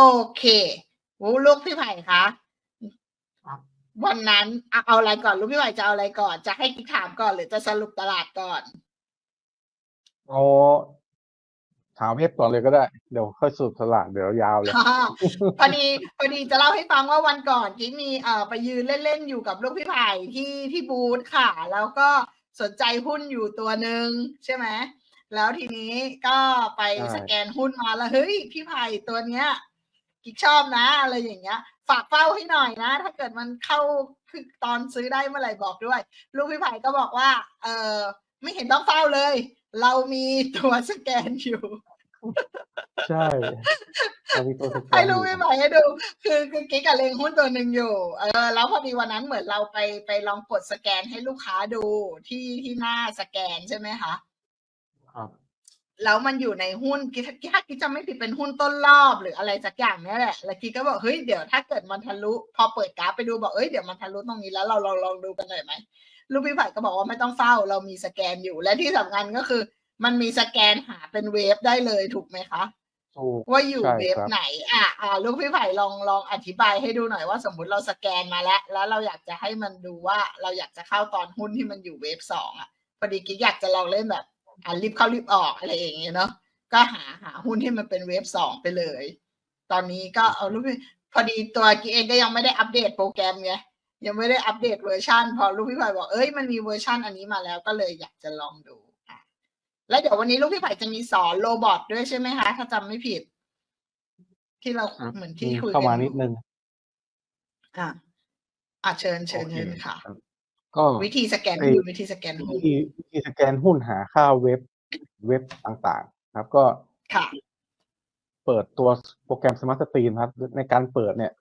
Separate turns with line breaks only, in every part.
โอเคโอ้ลูกพี่ไผ่คะ
ครับ
วันนั้นเอาเอาอะไรก่อนลูกพี่ไผ่จะเอาอะไรก่อน จะให้กิ๊กถามก่อนหรือจะสรุปตลาดก่อน
เอาถามเพชรก่อนเลยก็ได้ เดี๋ยวค่อยสรุปสลากเดี๋ยวยาวเลย
พอดีพอดีจะเล่าให้ฟังว่าวันก่อนกิ๊กมีเอ่อไปยืนเล่นๆอยู่กับลูกพี่ไผ่ที่ที่บูธค่ะ แล้วก็สนใจหุ้นอยู่ตัวหนึ่งใช่ไหมแล้วทีนี้ก็ไป
ใช่
สแกนหุ้นมาแล้วเฮ้ยพี่ไผ่ตัวเนี้ย กิ๊กชอบนะ อะไรอย่างเงี้ย ฝากเฝ้าให้หน่อยนะ ถ้าเกิดมันเข้าคือตอนซื้อได้เมื่อไหร่บอกด้วย ลูกพี่ไผ่ก็บอกว่า เออไม่เห็นต้องเฝ้าเลย เรามีตัวสแกนอยู่
ใช่เรามีตัวสแก
ให้
นอ
ลูก
ยู่
พี่ไผ่ให้ดู คือคือกิ๊กกับเลงหุ้นตัวหนึ่งอยู่ เออ แล้วพอดีวันนั้นเหมือนเราไปไปลองกดสแกนให้ลูกค้าดูที่ที่หน้าสแกนใช่ไหมคะ
ครับ
แล้วมันอยู่ในหุ้นกิ๊กกิ๊กกิ๊กจะไม่ผิดเป็นหุ้นต้นรอบหรืออะไรสักอย่างเนี่ยแหละ แล้วกิ๊กก็บอกเฮ้ยเดี๋ยวถ้าเกิดมันทะลุ พอเปิดกราฟไปดูบอกเอ้ยเดี๋ยวมันทะลุตรงนี้แล้วเราลองลองดูกันหน่อยไหมลูกพี่ไผ่ก็บอกว่าไม่ต้องเฝ้าเรามีสแกนอยู่ และที่สำคัญก็คือ มันมีสแกนหาเป็นเวฟได้เลยถูกไหมคะ
ถูก
ว่าอยู่
ใช่
เวฟ
ครับ
ไหน อะอ่าลูกพี่ไผ่ลองลองอธิบายให้ดูหน่อยว่าสมมุติเราสแกนมาแล้ว แล้วเราอยากจะให้มันดูว่าเราอยากจะเข้าตอนหุ้นที่มันอยู่เวฟสองอะพอดีกิ๊กอยากจะลองเล่นแบบ อ่ารีบเข้ารีบออกอะไรอย่างเงี้ยเนาะก็หาหาหุ้นที่มันเป็นเวฟสองไปเลย ตอนนี้ก็เอาลูกพี่พอดีตัวกิ๊กเองก็ยังไม่ได้อัปเดตโปรแกรมไงยังไม่ได้อัปเดตเวอร์ชันพอลูกพี่ไผ่บอกเอ้ยมันมีเวอร์ชันอันนี้มาแล้วก็เลยอยากจะลองดูอะแล้วเดี๋ยววันนี้ลูกพี่ไผ่จะมีสอนโรบอทด้วยใช่ไหมคะถ้าจำไม่ผิด ที่เรา
ครับ
เหมือนที่
มี
คุย
เข้ามา
กั
นิดนึง
อะอะเชิญเชิญ
โอเค
เชิญค่ะ
รับ ก็
วิธีสแกน
ไอ้
หุ้นวิธีสแกน
วิ
หุ้น
ธีวิธีสแกนหุ้นหาค่าเว็บเว็บต่างๆ ครับ ก็
ค่ะ
เปิดตัวโปรแกรม Smart Stream ครับ ในการเปิดเนี่ย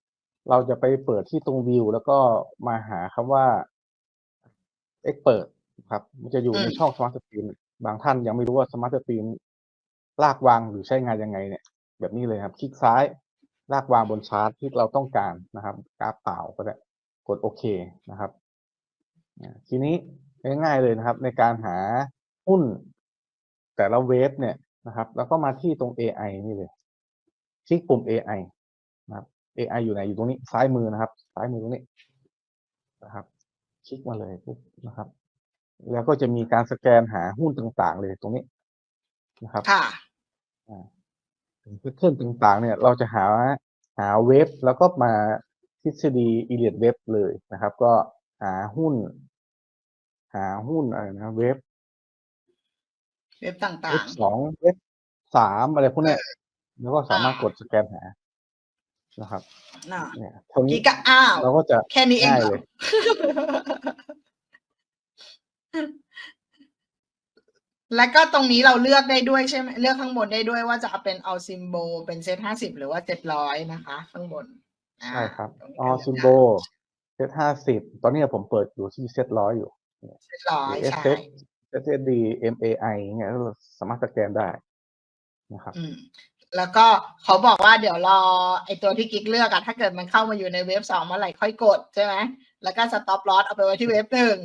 เราจะไปเปิดที่ตรงวิว แล้วก็มาหาคำว่า Expert ครับ มันจะอยู่
อืม
ในช่อง Smart Stream บางท่านยังไม่รู้ว่า Smart Stream ลากวางหรือใช้งานยังไงเนี่ย แบบนี้เลยครับ คลิกซ้ายลากวางบนชาร์ตที่เราต้องการนะครับกราฟเปล่าก็ได้กดโอเคนะครับอ่า ทีนี้ง่ายๆเลยนะครับ ในการหาหุ้นแต่ละเวฟเนี่ยนะครับ แล้วก็มาที่ตรง AI นี่เลยคลิกปุ่ม AI นะครับ AI อยู่ไหนอยู่ตรงนี้ซ้ายมือนะครับ ซ้ายมือตรงนี้นะครับ คลิกมาเลยปุ๊บนะครับ แล้วก็จะมีการสแกนหาหุ้นต่างๆ เลยตรงนี้นะครับ
ค่ะ
แพทเทิร์นต่างๆ เนี่ย เราจะหาหาเว็บแล้วก็มาทฤษฎีอีเลียดเว็บเลยนะครับ ก็หาหุ้นหาหุ้นอะไรนะเว็บ
เว็บต่า
เว็
ง
บสองเว็บสามอะไรพวกเนี้ยแล้วก็สามารถ
อ่าก
ดสแกนหานะครับ
ๆน่ะ
เนี่ยเท่านี้
กิ๊กก็อ้าว
เราก็จะ
แค่นี้เอง
ง่าย
เหรอ
เลย
แล้วก็ตรงนี้เราเลือกได้ด้วยใช่ไหมเลือกข้างบนได้ด้วยว่าจะเอาเป็นเอาซิมโบเป็นเซตห้าสิบหรือว่าเจ็ดร้อยนะคะ ข้างบนอ่า
ใช่ครับ
ตรงนี้
ออ
ก็เลืก
ซิม
ได้
โบเซตห้าสิบตอนนี้ผมเปิดอยู่ที่เซตร้อยอยู่
เจ็ด ร้อย
เอส
ใช่
เซตเอสดีเอ็มเอไอเงี้ยเราสามารถสแกนได้นะครับ
อืมแล้วก็เขาบอกว่าเดี๋ยวรอไอตัวที่กิ๊กเลือกอะถ้าเกิดมันเข้ามาอยู่ในเว็บสองเมื่อไหร่ค่อยกดใช่ไหมแล้วก็สต็อปลอสเอาไปไว้ที่เว็บหนึ่ง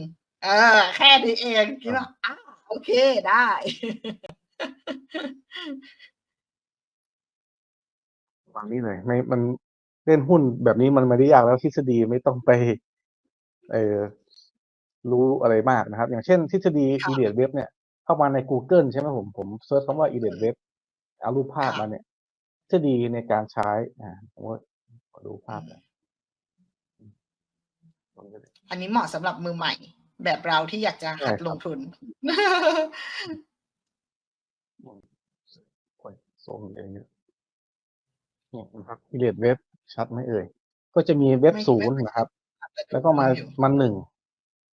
เออ แค่นี้เองคิดว่าอ้าวโอเคได้
วางนี้เลยไม่มันเล่นหุ้นแบบนี้มันไม่ได้ยากแล้วทฤษฎีไม่ต้องไป เออ รู้อะไรมากนะครับ อย่างเช่นทฤษฎี
ค่ะ
อีเลียดเว็บเนี่ย เข้ามาใน Google ใช่ไหมผมผมเซิร์ชคำว่าอีเลียดเว็บเอารูปภาพ
ค่ะ
มาเนี่ยทฤษฎีในการใช้อ่าผมก็ขอดูภาพหน่อยตรงนี้เลย
อันนี้เหมาะสำหรับมือใหม่ แบบเราที่อยากจะหัด
ใช่ครับ
ลงทุน
โอ้ยส่งเองเนี่ยเนี่ยนะครับอีเลียดเว็บชัดไหมเอ่ย ก็จะมีเว็บ
ไม่
ศู
ไม่
นย์นะครับ แล้วก็มามาหนึ่ง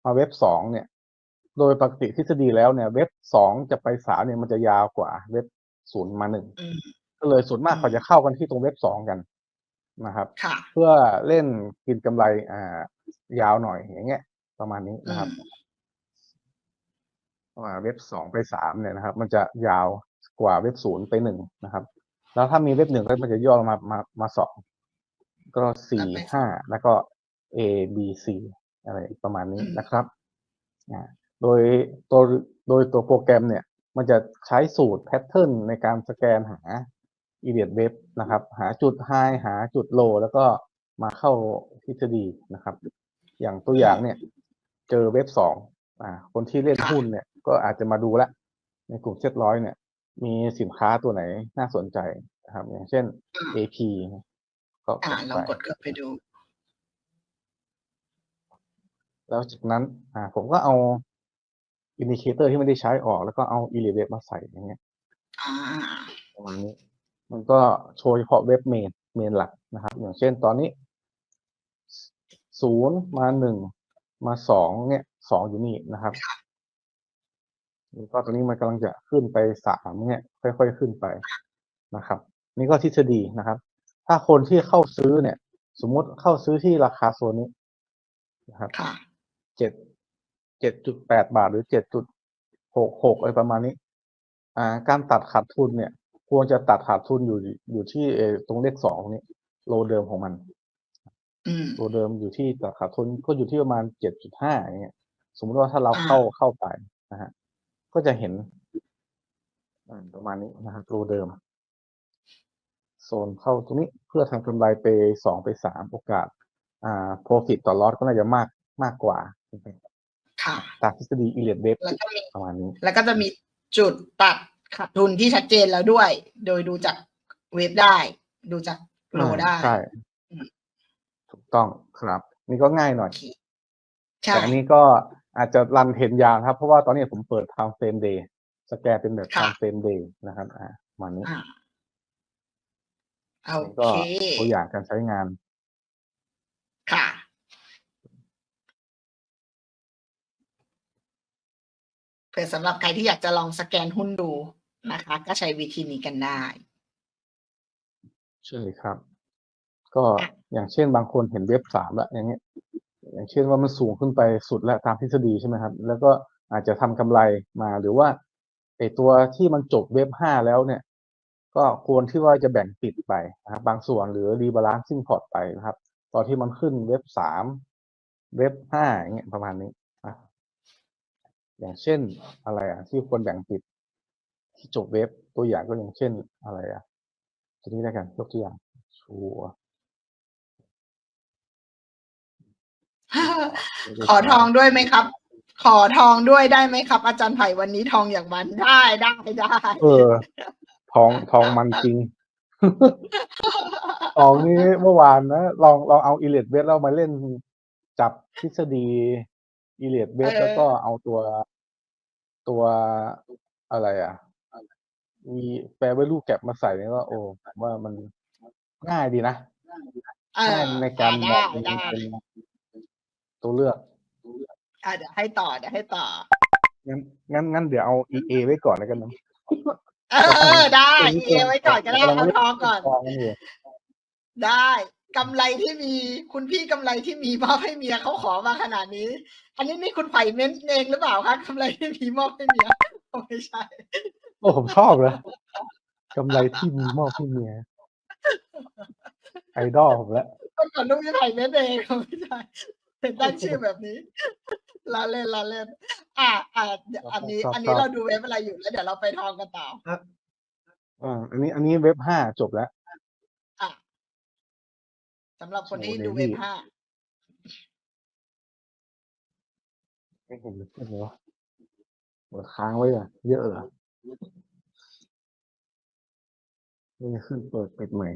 มาเว็บสองเนี่ย โดยปกติทฤษฎีแล้วเนี่ย เว็บสองจะไปสามเนี่ยมันจะยาวกว่าเว็บศูนย์มาหนึ่ง
อืม
ก็เลยส่วนมาก
อืม
เขาจะเข้ากันที่ตรงเว็บสองกันนะครับ
ค่ะ
เพื่อเล่นกินกำไรอ่ายาวหน่อยอย่างเงี้ย ประมาณนี้
อื
นะครับ
ม
ว่าเว็บสองไปสามเนี่ยนะครับ มันจะยาวกว่าเว็บศูนย์ไปหนึ่งนะครับ แล้วถ้ามีเว็บหนึ่งก็มันจะย่อลงมามามาสองก็สี่
แล้วไป
ห้าแล้วก็ A B C อะไรประมาณนี้
อืม
นะครับอ่าโดยตัวโดยตัวโปรแกรมเนี่ย มันจะใช้สูตรแพทเทิร์นในการสแกนหาอีเลียดเว็บนะครับ หาจุดไฮหาจุดโลแล้วก็มาเข้าทฤษฎีนะครับ อย่างตัวอย่างเนี่ย เจอเว็บสองอ่าคนที่เล่นหุ้นเนี่ย ก็อาจจะมาดูละ ในกลุ่มเซ็ตร้อยเนี่ย มีสินค้าตัวไหนน่าสนใจนะครับ อย่างเช่น
อืม
AP ก็
อ่าก
ด
ลอง
ไป
กดเข้าไปดู
แล้วจากนั้นอ่าผมก็เอาอินดิเคเตอร์ที่ไม่ได้ใช้ออก แล้วก็เอาอีเลียเว็บมาใส่อย่างเงี้ย
อ่า
ประมาณนี้ มันก็โชว์เฉพาะเว็บเมนเมนหลักนะครับ อย่างเช่นตอนนี้ศูนย์มาหนึ่งมาสองเนี่ยสองอยู่นี่นะครับแล้วก็ตอนนี้มันกำลังจะขึ้นไปสามเนี่ยค่อยๆขึ้นไปนะครับ นี่ก็ทฤษฎีนะครับ ถ้าคนที่เข้าซื้อเนี่ย สมมุติเข้าซื้อที่ราคาโซนนี้นะครับ
ค่ะ
เจ็ดเจ็ดจุดแปดบาทหรือเจ็ดจุดหกหกอะไรประมาณนี้ อ่า การตัดขาดทุนเนี่ย ควรจะตัดขาดทุนอยู่อยู่ที่เออตรงเลขสองตรงนี้ โลเดิมของมัน
อืม
โลเดิมอยู่ที่ตัดขาดทุนก็อยู่ที่ประมาณเจ็ดจุดห้าอย่างเงี้ย สมมติว่าถ้าเรา
อ่า
เข้าเข้าไปนะฮะ ก็จะเห็นอ่าประมาณนี้นะครับโลเดิมโซนเข้าตรงนี้เพื่อทำกำไรไปสองไปสามโอกาส อ่า profit ต่อ loss ก็น่าจะมากมากกว่า
ค่ะ
ตามทฤษฎีอีเลียดเว็บ
แล้วก็มี
ประมาณนี้
แล้วก็จะมีจุดตัดขาดทุนที่ชัดเจนแล้วด้วย โดยดูจากเว็บได้ ดูจากโลได้
ใช่
อืม
ถูกต้องครับ นี่ก็ง่ายหน่อย
โอเคใช่
แต่อันนี้ก็อาจจะรันเทรนยาวนะครับ เพราะว่าตอนนี้ผมเปิด time frame day สแกนเป็นแบบ
ค่ะ
time frame day นะครับ อ่าประมาณนี้
อ่าโอ
นี่ก็
เค
ตัวอย่างการใช้งาน
เผื่อสำหรับใครที่อยากจะลองสแกนหุ้นดูนะคะ ก็ใช้วิธีนี้กันได้
ใช่ครับ ก็
อะ
อย่างเช่นบางคนเห็นเว็บสามแล้วอย่างเงี้ย อย่างเช่นว่ามันสูงขึ้นไปสุดแล้วตามทฤษฎีใช่ไหมครับ แล้วก็อาจจะทำกำไรมาหรือว่าไอตัวที่มันจบเว็บห้าแล้วเนี่ย ก็ควรที่ว่าจะแบ่งปิดไปนะครับ บางส่วนหรือรีบาลานซิ่งพอร์ตไปนะครับ ตอนที่มันขึ้นเว็บสามเว็บห้าอย่างเงี้ยประมาณนี้ อะอย่างเช่นอะไรอะที่ควรแบ่งปิดที่จบเว็บตัวอย่างก็อย่างเช่นอะไรอะตัวนี้แล้วกันยกตัวอย่างชัวร์
ขอทองด้วยไหมครับ ขอทองด้วยได้ไหมครับ อาจารย์ไผ่วันนี้ทองอย่างมันได้ได้ได้
เออ ทองทองมันจริงทองนี้เมื่อวานนะลองลองเอาอิเลดเวสเรามาเล่นจับทฤษฎี อิเลดเวส
เออ
แล้วก็เอาตัวตัวอะไรอะ มีแปลว่าลูกแก็บมาใส่เนี่ยก็โอ้ผมว่ามันง่ายดีนะ
เออ
ง่ายในการม
ได้
อง
ได้
เป็นตัวเลือก
อะเดี๋ยวให้ต่อเดี๋ยวให้ต่อ
งั้นงั้นงั้นเดี๋ยวเอา EA ไว้ก่อนแล้วกันนะ
เออได้เอไว้ก่อนก็ได้เอาทองก่อน
ทองกันอยู่
ได้ กำไรที่มีคุณพี่กำไรที่มีมอบให้เมียเขาขอมาขนาดนี้ อันนี้นี่คุณไผ่เม้นเองหรือเปล่าคะกำไรที่มีมอบให้เมียไม่ใช่
โอ้ผมชอบเลยกำไรที่มีมอบให้เมียไอดอลผมแล้ว
คนก่อนลูกพี่ไผ่เม้นเองไม่ใช่เป็นตั้งชื่อแบบนี้ลาเล่นลาเล่น อะอะเดี๋ยวอันนี้
ชอบ
อันนี้
ชอบ
เราดูเว็บอะไรอยู่แล้วเดี๋ยวเราไปทองกันต่อ
อ่าอันนี้ อันนี้เว็บห้าจบแล้ว
อะ สำหรับคนที่
โอ้โห
ดู
เดี๋
เว็
ยว
บ
พี่
ห้า
ไม่เห็นเลยเป็นไงวะเปิดค้างไว้อะเยอะเหรอไม่ได้ขึ้นเปิดปิดใหม่